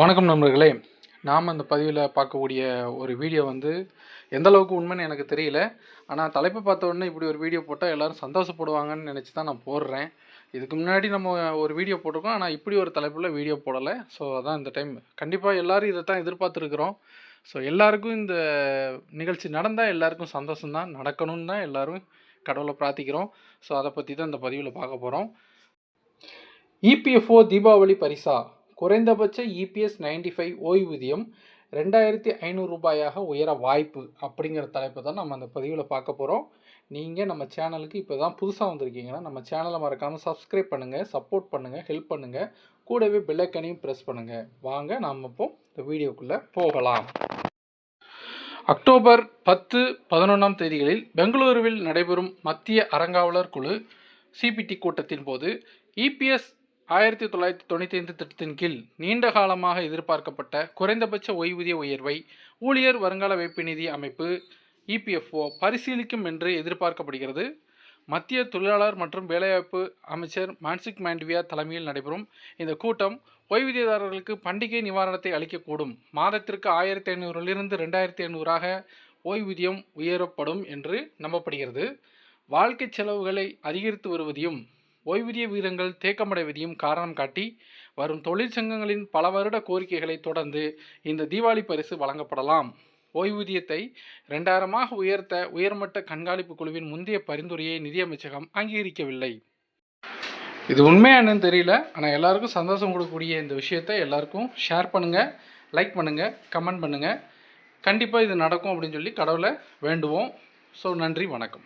வணக்கம் நண்பர்களே. நாம் அந்த பதிவில் பார்க்கக்கூடிய ஒரு வீடியோ வந்து எந்த அளவுக்கு உண்மைன்னு எனக்கு தெரியல. ஆனால் தலைப்பை பார்த்த உடனே இப்படி ஒரு வீடியோ போட்டால் எல்லோரும் சந்தோஷப்படுவாங்கன்னு நினச்சி தான் நான் போடுறேன். இதுக்கு முன்னாடி நம்ம ஒரு வீடியோ போட்டிருக்கோம். ஆனால் இப்படி ஒரு தலைப்பில் வீடியோ போடலை. ஸோ அதான் இந்த டைம். கண்டிப்பாக எல்லோரும் இதை தான் எதிர்பார்த்துருக்குறோம். ஸோ எல்லாருக்கும் இந்த நிகழ்ச்சி நடந்தால் எல்லாருக்கும் சந்தோஷம்தான் நடக்கணும்னு தான் எல்லோரும் கடவுளை பிரார்த்திக்கிறோம். ஸோ அதை பற்றி தான் இந்த பதிவில் பார்க்க போகிறோம் இபிஎஃப்ஓ தீபாவளி பரிசா? குறைந்தபட்ச இபிஎஸ் நைன்டி ஃபைவ் ஓய்வூதியம் ரெண்டாயிரத்தி ஐநூறு ரூபாயாக உயர வாய்ப்பு அப்படிங்கிற தலைப்பை தான் நம்ம அந்த பதிவில் பார்க்க போகிறோம் நீங்கள் நம்ம சேனலுக்கு இப்போ தான் புதுசாக வந்திருக்கீங்கன்னா நம்ம சேனலை மறக்காமல் சப்ஸ்கிரைப் பண்ணுங்கள் சப்போர்ட் பண்ணுங்கள் ஹெல்ப் பண்ணுங்கள் கூடவே பெல்லைக்கனையும் ப்ரெஸ் பண்ணுங்கள் வாங்க நாம் இப்போ இந்த வீடியோக்குள்ளே போகலாம். அக்டோபர் பத்து பதினொன்றாம் தேதிகளில் பெங்களூருவில் நடைபெறும் மத்திய அறங்காவலர் குழு சிபிடி கூட்டத்தின் போது இபிஎஸ் ஆயிரத்தி தொள்ளாயிரத்தி தொண்ணூற்றி ஐந்து திட்டத்தின் கீழ் நீண்ட காலமாக எதிர்பார்க்கப்பட்ட குறைந்தபட்ச ஓய்வூதிய உயர்வை ஊழியர் வருங்கால வைப்பு நிதி அமைப்பு இபிஎஃப்ஓ பரிசீலிக்கும் என்று எதிர்பார்க்கப்படுகிறது. மத்திய தொழிலாளர் மற்றும் வேலைவாய்ப்பு அமைச்சர் மான்சிக் மாண்டவியா தலைமையில் நடைபெறும் இந்த கூட்டம் ஓய்வூதியதாரர்களுக்கு பண்டிகை நிவாரணத்தை அளிக்கக்கூடும். மாதத்திற்கு ஆயிரத்தி ஐநூறிலிருந்து ரெண்டாயிரத்தி ஐநூறாக ஓய்வூதியம் உயரப்படும் என்று நம்பப்படுகிறது. வாழ்க்கை செலவுகளை அதிகரித்து வருவதையும் ஓய்வூதிய வீதங்கள் தேக்கமடைவதையும் காரணம் காட்டி வரும் தொழிற்சங்கங்களின் பல வருட கோரிக்கைகளை தொடர்ந்து இந்த தீபாவளி பரிசு வழங்கப்படலாம். ஓய்வூதியத்தை ரெண்டாயிரமாக உயர்த்த உயர்மட்ட கண்காணிப்பு குழுவின் முந்தைய பரிந்துரையை நிதியமைச்சகம் அங்கீகரிக்கவில்லை. இது உண்மையானு தெரியல. ஆனால் எல்லாருக்கும் சந்தோஷம் கொடுக்கக்கூடிய இந்த விஷயத்தை எல்லாருக்கும் ஷேர் பண்ணுங்கள் லைக் பண்ணுங்கள் கமெண்ட் பண்ணுங்கள் கண்டிப்பாக இது நடக்கும் அப்படின்னு சொல்லி கடவுளை வேண்டுவோம். ஸோ நன்றி வணக்கம்.